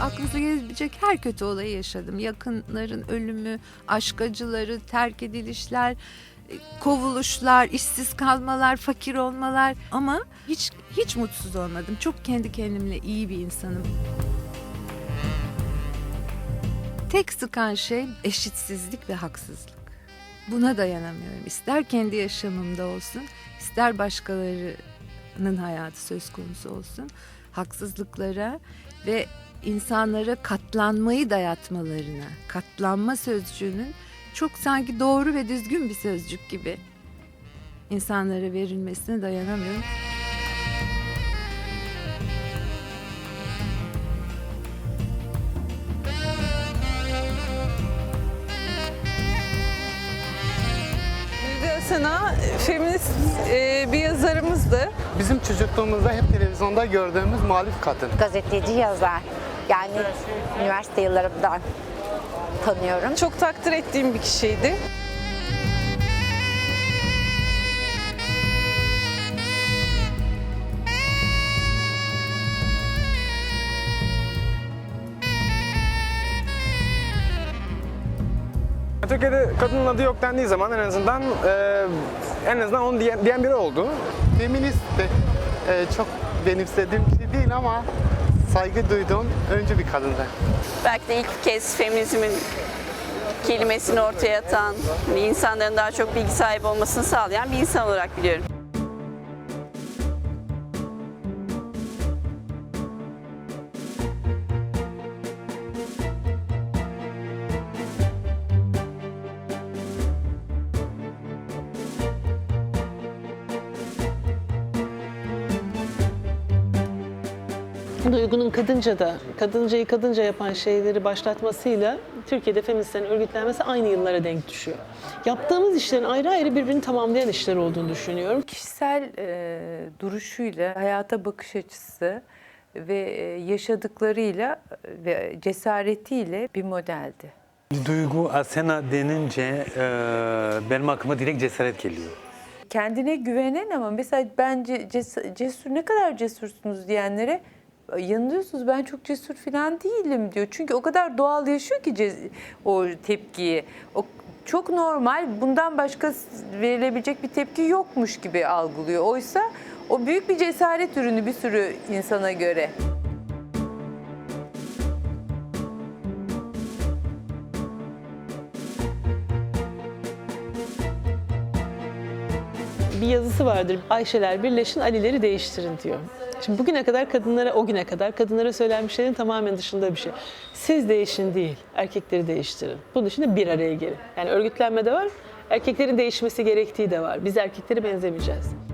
aklınıza gelebilecek her kötü olayı yaşadım. Yakınların ölümü, aşk acıları, terk edilişler, e, kovuluşlar, işsiz kalmalar, fakir olmalar ama hiç hiç mutsuz olmadım. Çok kendi kendimle iyi bir insanım. Tek sıkan şey eşitsizlik ve haksızlık. Buna dayanamıyorum. İster kendi yaşamımda olsun, ister başkalarının hayatı söz konusu olsun. Haksızlıklara ve insanlara katlanmayı dayatmalarına, katlanma sözcüğünün çok sanki doğru ve düzgün bir sözcük gibi insanlara verilmesine dayanamıyorum. Asena feminist e, bir yazarımızdı. Bizim çocukluğumuzda hep televizyonda gördüğümüz muhalif kadın. gazeteci yazar. Yani üniversite yıllarımdan tanıyorum. Çok takdir ettiğim bir kişiydi. Türkiye'de kadının adı yok dendiği zaman en azından e, en azından onu diyen, diyen biri oldu. Feminist de e, çok benimsediğim bir şey değil ama saygı duyduğum öncü bir kadındı. belki de ilk kez feminizmin kelimesini ortaya atan, insanların daha çok bilgi sahibi olmasını sağlayan bir insan olarak biliyorum. Duygunun kadınca da, kadıncayı kadınca yapan şeyleri başlatmasıyla Türkiye'de feministlerin örgütlenmesi aynı yıllara denk düşüyor. Yaptığımız işlerin ayrı ayrı birbirini tamamlayan işler olduğunu düşünüyorum. kişisel e, duruşuyla, hayata bakış açısı ve e, yaşadıklarıyla ve cesaretiyle bir modeldi. Duygu Asena denince e, benim aklıma direkt cesaret geliyor. Kendine güvenen ama mesela bence ces- cesur ne kadar cesursunuz diyenlere yanılıyorsunuz ben çok cesur falan değilim diyor. Çünkü o kadar doğal yaşıyor ki ce- o tepkiyi. O çok normal bundan başka verilebilecek bir tepki yokmuş gibi algılıyor. Oysa o büyük bir cesaret ürünü bir sürü insana göre. Bir yazısı vardır. Ayşeler birleşin, Alileri değiştirin diyor. Şimdi bugüne kadar kadınlara, o güne kadar kadınlara söylenmişlerin tamamen dışında bir şey. Siz değişin değil, erkekleri değiştirin. Bunun de bir araya gelin. Yani örgütlenme de var, erkeklerin değişmesi gerektiği de var. Biz erkeklere benzemeyeceğiz.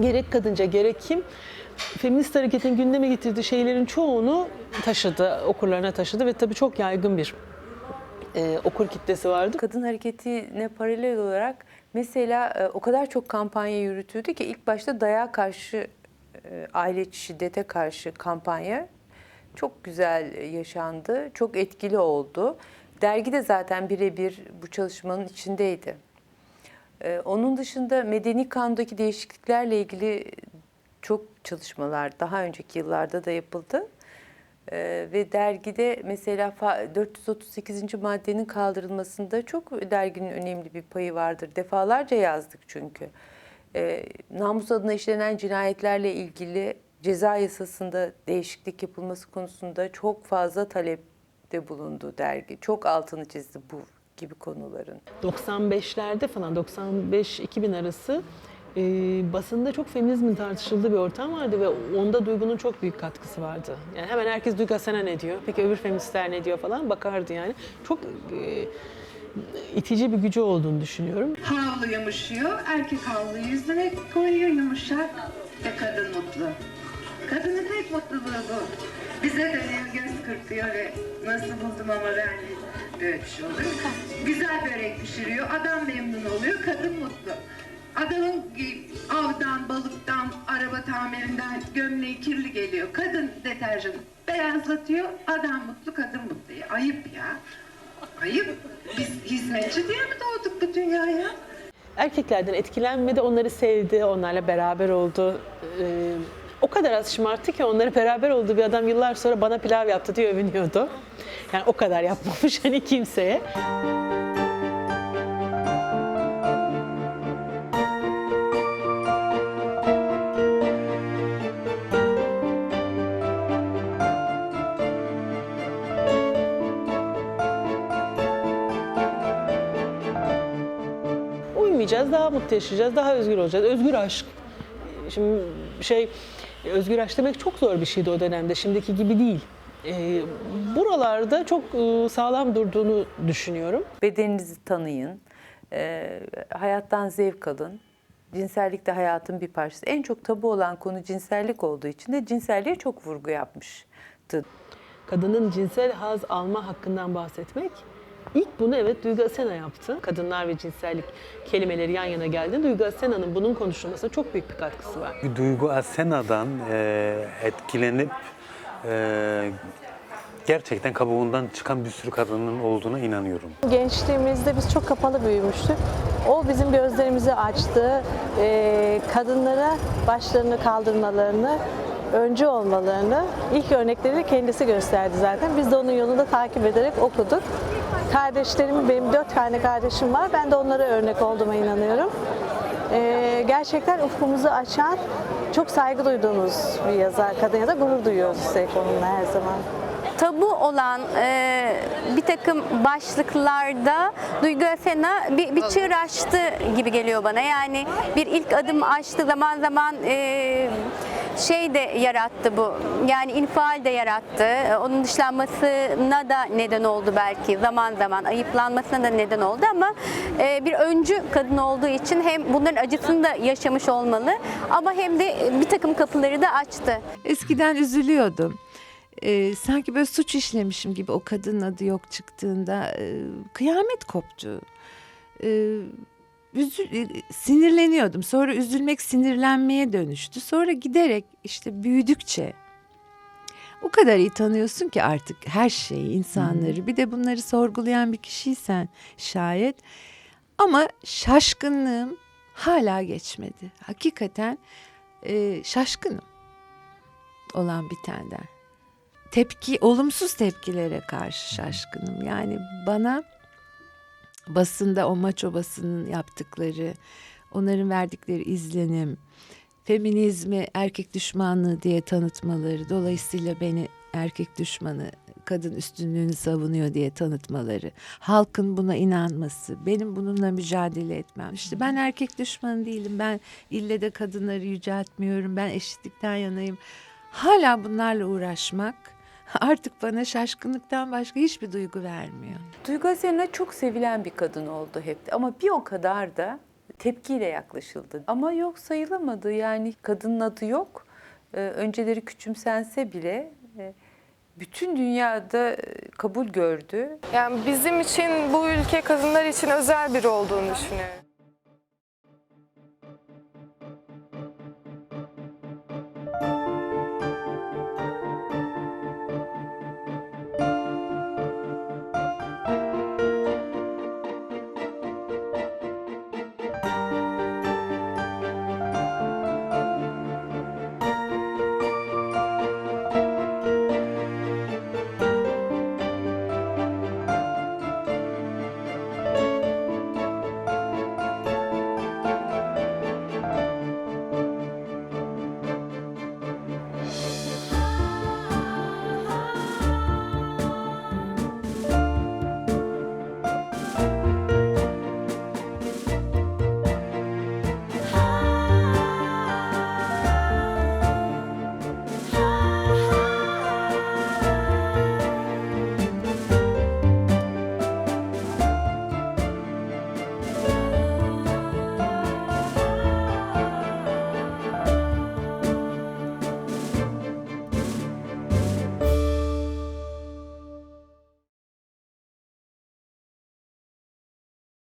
Gerek kadınca gerek kim feminist hareketin gündeme getirdiği şeylerin çoğunu taşıdı, okurlarına taşıdı ve tabii çok yaygın bir e, okur kitlesi vardı. Kadın hareketine paralel olarak mesela e, o kadar çok kampanya yürütüldü ki ilk başta dayağa karşı, e, aile şiddete karşı kampanya çok güzel yaşandı, çok etkili oldu. Dergi de zaten birebir bu çalışmanın içindeydi. E, Onun dışında medeni kanundaki değişikliklerle ilgili çok çalışmalar daha önceki yıllarda da yapıldı. Ee, ve dergide mesela fa- 438. maddenin kaldırılmasında çok derginin önemli bir payı vardır. Defalarca yazdık çünkü. Ee, namus adına işlenen cinayetlerle ilgili ceza yasasında değişiklik yapılması konusunda çok fazla talepte bulundu dergi. Çok altını çizdi bu gibi konuların. 95'lerde falan 95-2000 arası e, basında çok feminizmin tartışıldığı bir ortam vardı ve onda Duygu'nun çok büyük katkısı vardı. Yani hemen herkes Duygu Asena ne diyor, peki öbür feministler ne diyor falan bakardı yani. Çok e, itici bir gücü olduğunu düşünüyorum. havlu yumuşuyor, erkek havluyu yüzüne koyuyor yumuşak ve kadın mutlu. Kadının tek mutluluğu bu. Bize dönüyor, göz kırpıyor ve nasıl buldum ama ben şey oluyor. Güzel börek pişiriyor, adam memnun oluyor, kadın mutlu. Adamın e, avdan, balıktan, araba tamirinden gömleği kirli geliyor. Kadın deterjanı beyazlatıyor. Adam mutlu, kadın mutlu. Ya, Ayıp ya. Ayıp. Biz hizmetçi diye mi doğduk bu dünyaya? Erkeklerden etkilenmedi, onları sevdi, onlarla beraber oldu. Ee, o kadar az şımarttı ki onları beraber olduğu bir adam yıllar sonra bana pilav yaptı diye övünüyordu. Yani o kadar yapmamış hani kimseye. Uyumayacağız, daha mutlu yaşayacağız, daha özgür olacağız. Özgür aşk. Şimdi şey, özgür aşk demek çok zor bir şeydi o dönemde. Şimdiki gibi değil. Ee, buralarda çok e, sağlam durduğunu düşünüyorum. Bedeninizi tanıyın, e, hayattan zevk alın. Cinsellik de hayatın bir parçası. En çok tabu olan konu cinsellik olduğu için de cinselliğe çok vurgu yapmıştı. Kadının cinsel haz alma hakkından bahsetmek. İlk bunu evet Duygu Asena yaptı. Kadınlar ve cinsellik kelimeleri yan yana geldiğinde Duygu Asena'nın bunun konuşulmasına çok büyük bir katkısı var. Duygu Asena'dan e, etkilenip e, gerçekten kabuğundan çıkan bir sürü kadının olduğuna inanıyorum. Gençliğimizde biz çok kapalı büyümüştük. O bizim gözlerimizi açtı. Ee, kadınlara başlarını kaldırmalarını, öncü olmalarını ilk örnekleri kendisi gösterdi zaten. Biz de onun yolunda takip ederek okuduk. Kardeşlerim, benim dört tane kardeşim var. Ben de onlara örnek olduğuma inanıyorum. Ee, gerçekten ufkumuzu açan, çok saygı duyduğumuz bir yazar, kadın ya da gurur duyuyoruz üstelik onunla her zaman. tabu olan e, bir takım başlıklarda Duygu Asena bir, bir çığır açtı gibi geliyor bana. Yani bir ilk adım açtı zaman zaman e, şey de yarattı bu. Yani infial de yarattı. E, Onun dışlanmasına da neden oldu belki zaman zaman. Ayıplanmasına da neden oldu ama e, bir öncü kadın olduğu için hem bunların acısını da yaşamış olmalı ama hem de bir takım kapıları da açtı. Eskiden üzülüyordum. Ee, sanki böyle suç işlemişim gibi o kadının adı yok çıktığında e, kıyamet koptu. Ee, üzül, e, sinirleniyordum. Sonra üzülmek sinirlenmeye dönüştü. Sonra giderek işte büyüdükçe o kadar iyi tanıyorsun ki artık her şeyi, insanları. Bir de bunları sorgulayan bir kişiysen şayet. Ama şaşkınlığım hala geçmedi. Hakikaten e, şaşkınım olan bitenden. Tepki, olumsuz tepkilere karşı şaşkınım. Yani bana basında o maço basının yaptıkları, onların verdikleri izlenim, feminizmi erkek düşmanlığı diye tanıtmaları, dolayısıyla beni erkek düşmanı, kadın üstünlüğünü savunuyor diye tanıtmaları, halkın buna inanması, benim bununla mücadele etmem. İşte ben erkek düşmanı değilim, ben ille de kadınları yüceltmiyorum, ben eşitlikten yanayım. Hala bunlarla uğraşmak artık bana şaşkınlıktan başka hiçbir duygu vermiyor. Duygu Asena çok sevilen bir kadın oldu hep ama bir o kadar da tepkiyle yaklaşıldı. Ama yok sayılamadı yani kadının adı yok. Ee, önceleri küçümsense bile e, bütün dünyada e, kabul gördü. Yani bizim için bu ülke kadınlar için özel biri olduğunu düşünüyorum.